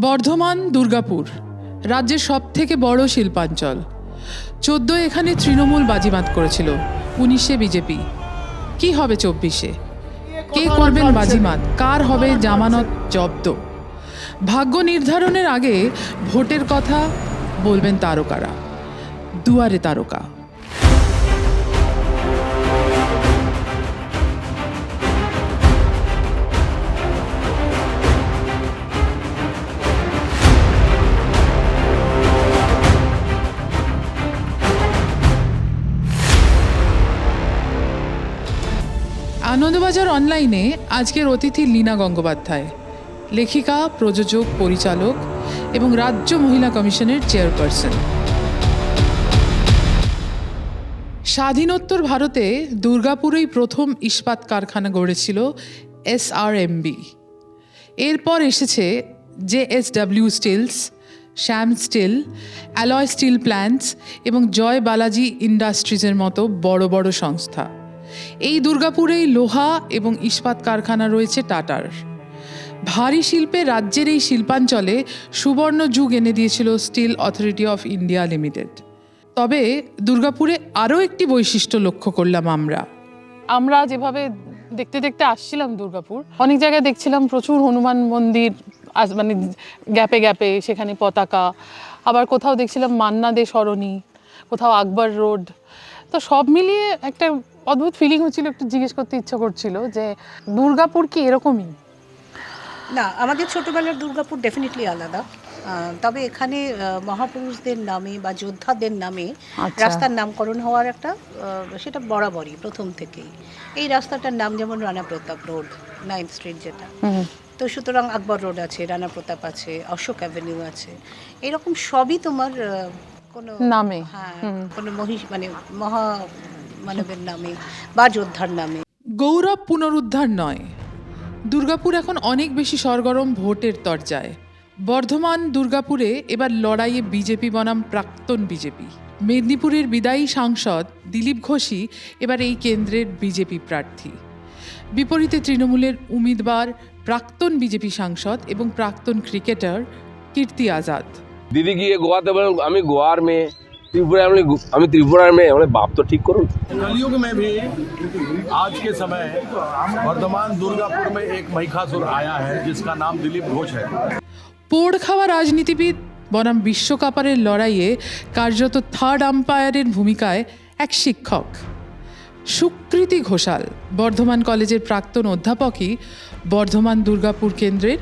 বর্ধমান দুর্গাপুর রাজ্যের সব থেকে বড় শিল্পাঞ্চল। চোদ্দ এখানে তৃণমূল বাজিমাত করেছিল উনিশে বিজেপি। কি হবে চব্বিশে? কে করবেন বাজিমাত? কার হবে জামানত জব্দ? ভাগ্য নির্ধারণের আগে ভোটের কথা বলবেন তারকারা। দুয়ারে তারকা। আনন্দবাজার অনলাইনে আজকের অতিথি লীনা গঙ্গোপাধ্যায়। লেখিকা, প্রযোজক, পরিচালক এবং রাজ্য মহিলা কমিশনের চেয়ারপারসন। স্বাধীনোত্তর ভারতে দুর্গাপুরেই প্রথম ইস্পাত কারখানা গড়েছিল এসআরএমবি এরপর এসেছে JSW steels, Shyam steel, alloy steel plants এবং জয় বালাজি ইন্ডাস্ট্রিজের মতো বড় বড় সংস্থা। এই দুর্গাপুরেই লোহা এবং ইস্পাত কারখানা রয়েছে টাটার। ভারী শিল্পে রাজ্যের এই শিল্পাঞ্চলে সুবর্ণ যুগ এনে দিয়েছিল steel authority of India limited. তবে দুর্গাপুরে আরও একটি বৈশিষ্ট্য লক্ষ্য করলাম আমরা। আমরা যেভাবে দেখতে দেখতে আসছিলাম দুর্গাপুর, অনেক জায়গায় দেখছিলাম প্রচুর হনুমান মন্দির মানে গ্যাপে গ্যাপে, সেখানে পতাকা। আবার কোথাও দেখছিলাম মান্না দে সরণি, কোথাও আকবর রোড। তো সব মিলিয়ে একটা অদ্ভুত ফিলিং হচ্ছিল একটু জিজ্ঞেস করতে ইচ্ছা করছিল যে দুর্গাপুর কি এরকমই? না আমাদের ছোটবেলার দুর্গাপুর ডেফিনেটলি আলাদা। তবে এখানে মহাপুরুষদের নামে বা যোদ্ধাদের নামে আচ্ছা। রাস্তার নামকরণ হওয়ার একটা সেটা বরাবরই প্রথম থেকেই। এই রাস্তাটার নাম যেমন Rana Pratap road ninth street যেটা। তো সুতরাং আকবর রোড আছে রানা প্রতাপ আছে অশোক অ্যাভিনিউ আছে। এরকম সবই তোমার কোনো নামে। হ্যাঁ কোনো মহিষ মানে মহা মানবের নামে বা যোদ্ধার নামে। গৌরব পুনরুদ্ধার নয়। দুর্গাপুর এখন অনেক বেশি সরগরম ভোটের তরজায়। বর্ধমান দুর্গাপুরে এবার লড়াইয়ে বিজেপি বনাম প্রাক্তন বিজেপি। মেদিনীপুরের বিদায়ী সাংসদ দিলীপ ঘোষই এবার এই কেন্দ্রের বিজেপি প্রার্থী। বিপরীতে তৃণমূলের উমিদবার প্রাক্তন বিজেপি সাংসদ এবং প্রাক্তন ক্রিকেটার কীর্তি আজাদ। দিদি গিয়ে গোয়াতে আমি গোয়ার মেয়ে। ত্রিপুরায় আমি আমি ত্রিপুরার মেয়ে মানে বাপ তো ঠিক করুন कलयुग में भी आज के समय वर्धमान दुर्गापुर में एक महिषासुर आया है जिसका नाम दिलीप घोष है পোড় খাওয়া রাজনীতিবিদ বনাম বিশ্বকাপারের লড়াইয়ে কার্যত থার্ড আম্পায়ারের ভূমিকায় এক শিক্ষক সুকৃতি ঘোষাল বর্ধমান কলেজের প্রাক্তন অধ্যাপকই বর্ধমান দুর্গাপুর কেন্দ্রের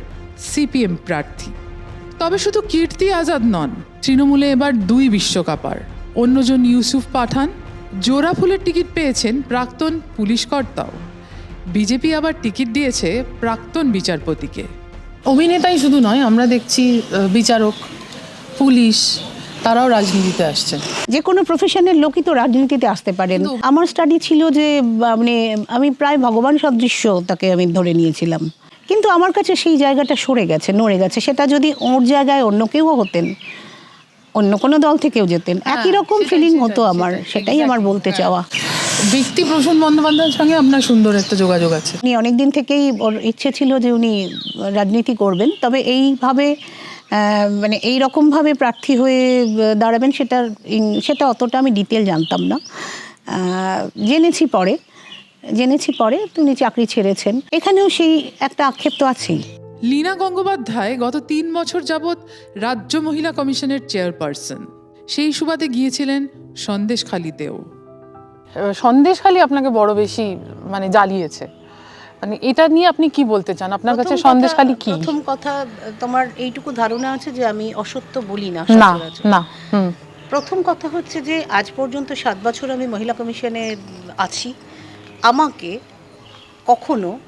সিপিএম প্রার্থী তবে শুধু কীর্তি আজাদ নন তৃণমূলে এবার দুই বিশ্বকাপার। অন্যজন ইউসুফ পাঠান জোড়া ফুলের টিকিট পেয়েছেন প্রাক্তন পুলিশ কর্তাও। বিজেপি আবার টিকিট দিয়েছে প্রাক্তন বিচারপতিকে। অভিনেতাই শুধু নয় আমরা দেখছি বিচারক পুলিশ তারাও রাজনীতিতে আসছেন। যে কোনো প্রফেশনের লোকই তো রাজনীতিতে আসতে পারেন। আমার স্টাডি ছিল যে মানে আমি প্রায় ভগবান সদৃশ্য তাকে আমি ধরে নিয়েছিলাম। কিন্তু আমার কাছে সেই জায়গাটা সরে গেছে নড়ে গেছে। সেটা যদি ওর জায়গায় অন্য কেউ হতেন অন্য কোনো দল থেকেও যেতেন একই রকম ফিলিং হতো আমার সেটাই, আমার বলতে হ্যাঁ। চাওয়া। ব্যক্তি প্রসূন বন্দ্যোপাধ্যায়ের সঙ্গে আপনার সুন্দর একটা যোগাযোগ আছে। উনি অনেক দিন থেকেই ওর ইচ্ছে ছিল যে উনি রাজনীতি করবেন তবে এইভাবে মানে এই রকমভাবে প্রার্থী হয়ে দাঁড়াবেন সেটা সেটা অতটা আমি ডিটেল জানতাম না। জেনেছি পরে। জেনেছি পরে তিনি চাকরি ছেড়েছেন। এখানেও সেই একটা আক্ষেপ তো আছেই। লীনা গঙ্গোপাধ্যায় গত তিন বছর যাবৎ রাজ্য মহিলা কমিশনের চেয়ারপারসন। সেই সুবাদে গিয়েছিলেন সন্দেশখালিতেও। সন্দেশখালি আপনাকে বড় বেশি মানে জ্বালিয়েছে। মানে এটা নিয়ে আপনি কি বলতে চান? আপনার কাছে সন্দেশখালি কি? প্রথম কথা তোমার এইটুকু ধারণা আছে যে আমি অসত্য বলি না না না হুম। প্রথম কথা হচ্ছে যে আজ পর্যন্ত সাত বছর আমি মহিলা কমিশনে আছি। আমাকে কখনো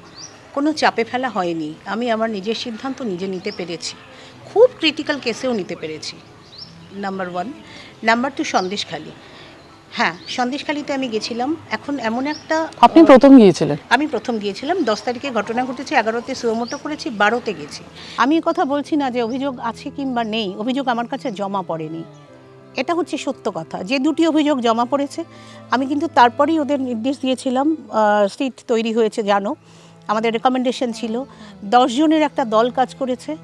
কোনো চাপে ফেলা হয়নি। আমি আমার নিজের সিদ্ধান্ত নিজে নিতে পেরেছি। খুব ক্রিটিক্যাল কেসেও নিতে পেরেছি। Number one number two Sandeshkhali. হ্যাঁ সন্দেশখালিতে আমি গেছিলাম। এখন এমন একটা আপনি প্রথম গিয়েছিলেন? আমি প্রথম গিয়েছিলাম। দশ তারিখে ঘটনা ঘটেছে এগারোতে সুমোটো করেছি বারোতে গেছি। আমি কথা বলছি না যে অভিযোগ আছে কিংবা নেই। অভিযোগ আমার কাছে জমা পড়েনি। এটা হচ্ছে সত্য কথা। যে দুটি অভিযোগ জমা পড়েছে, আমি কিন্তু তারপরেই ওদের নির্দেশ দিয়েছিলাম সিট তৈরি হয়েছে জানো। আমাদের রেকমেন্ডেশন ছিল, দশ জনের একটা দল কাজ করেছে,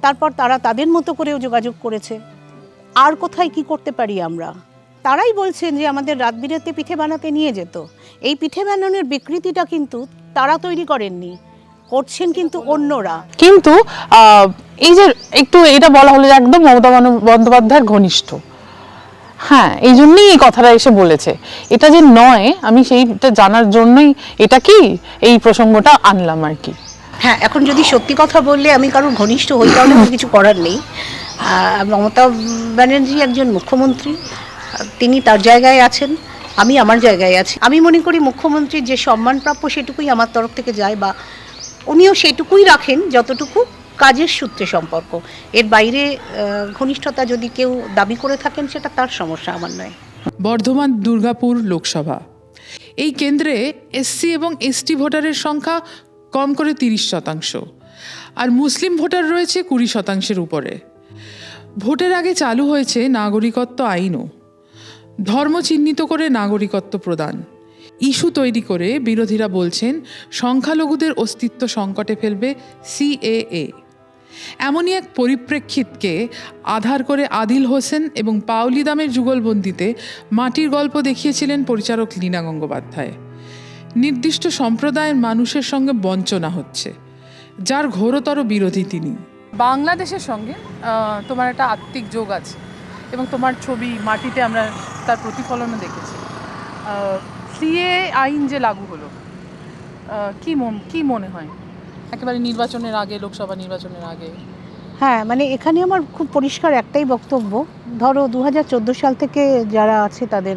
তারপর তারা তাদের মতো করেও যোগাযোগ করেছে। আর কোথায় কি করতে পারি আমরা? তারাই বলছেন যে আমাদের রাত বিরেতে পিঠে বানাতে নিয়ে যেত। এই পিঠে বানানোর বিকৃতিটা কিন্তু তারা তৈরি করেননি, করছেন কিন্তু অন্যরা। কিন্তু এই যে একটু এটা বলা হলো একদম মমতা বন্দ- বন্দ্যোপাধ্যায়ের ঘনিষ্ঠ। হ্যাঁ এই জন্যই এই কথাটা এসে বলেছে। এটা যে নয়, আমি সেইটা জানার জন্যই এটা কি? এই প্রসঙ্গটা আনলাম আর কি। হ্যাঁ এখন যদি সত্যি কথা বললে আমি কারোর ঘনিষ্ঠ হই, তাহলে আমার কিছু করার নেই। মমতা ব্যানার্জি একজন মুখ্যমন্ত্রী, তিনি তার জায়গায় আছেন, আমি আমার জায়গায় আছি। আমি মনে করি মুখ্যমন্ত্রীর যে সম্মান প্রাপ্য সেটুকুই আমার তরফ থেকে যায় বা উনিও সেটুকুই রাখেন যতটুকু কাজের সূত্রে সম্পর্ক। এর বাইরে ঘনিষ্ঠতা যদি কেউ দাবি করে থাকেন, সেটা তার সমস্যা, আমার নয়। বর্ধমান দুর্গাপুর লোকসভা। এই কেন্দ্রে এসসি এবং এসটি ভোটারের সংখ্যা কম করে তিরিশ শতাংশ। আর মুসলিম ভোটার রয়েছে কুড়ি শতাংশের উপরে। ভোটের আগে চালু হয়েছে নাগরিকত্ব আইনও। ধর্ম চিহ্নিত করে নাগরিকত্ব প্রদান। ইস্যু তৈরি করে বিরোধীরা বলছেন, সংখ্যালঘুদের অস্তিত্ব সংকটে ফেলবে সিএএ এমনই এক পরিপ্রেক্ষিতকে আধার করে আদিল হোসেন এবং পাউলি দামের যুগলবন্দিতে মাটির গল্প দেখিয়েছিলেন পরিচালক লীনা গঙ্গোপাধ্যায়। নির্দিষ্ট সম্প্রদায়ের মানুষের সঙ্গে বঞ্চনা হচ্ছে, যার ঘোরতর বিরোধী তিনি। বাংলাদেশের সঙ্গে তোমার একটা আত্মিক যোগ আছে এবং তোমার ছবি মাটিতে আমরা তার প্রতিফলনও দেখেছি। সিএ আইন যে লাগু হলো কি মন, কি মনে হয়? একেবারে নির্বাচনের আগে, লোকসভা নির্বাচনের আগে। হ্যাঁ মানে এখানে আমার খুব পরিষ্কার একটাই বক্তব্য। ধরো দু হাজার চোদ্দ সাল থেকে যারা আছে তাদের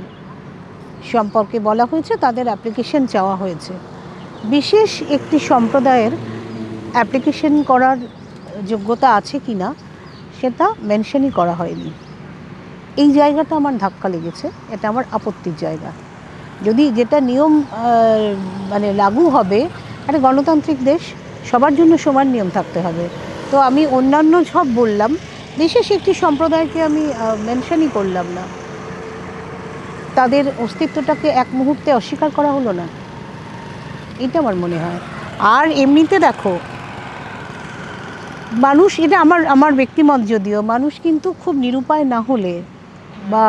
সম্পর্কে বলা হয়েছে, তাদের অ্যাপ্লিকেশন চাওয়া হয়েছে। বিশেষ একটি সম্প্রদায়ের অ্যাপ্লিকেশন করার যোগ্যতা আছে কি না সেটা মেনশনই করা হয়নি। এই জায়গাটা আমার ধাক্কা লেগেছে, এটা আমার আপত্তির জায়গা। যদি যেটা নিয়ম মানে লাগু হবে, একটা গণতান্ত্রিক দেশ সবার জন্য সমান নিয়ম থাকতে হবে। তো আমি অন্যান্য সব বললাম, বিশেষ একটি সম্প্রদায়কে আমি মেনশনই করলাম না। তাদের অস্তিত্বটাকে এক মুহূর্তে অস্বীকার করা হলো না। এটা আমার মনে হয়। আর এমনিতে দেখো, মানুষ, এটা আমার আমার ব্যক্তিমত যদিও, মানুষ কিন্তু খুব নিরুপায় না হলে বা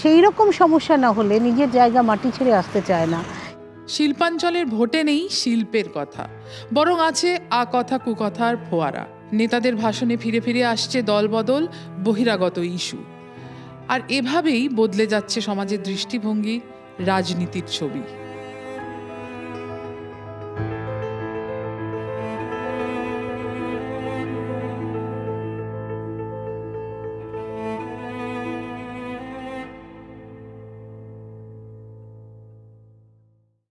সেই রকম সমস্যা না হলে নিজের জায়গা মাটি ছেড়ে আসতে চায় না। শিল্পাঞ্চলের ভোটে নেই শিল্পের কথা, বরং আছে আ কথা কুকথার ফোয়ারা। নেতাদের ভাষণে ফিরে ফিরে আসছে দলবদল, বহিরাগত ইস্যু। আর এভাবেই বদলে যাচ্ছে সমাজের দৃষ্টিভঙ্গি, রাজনীতির ছবি।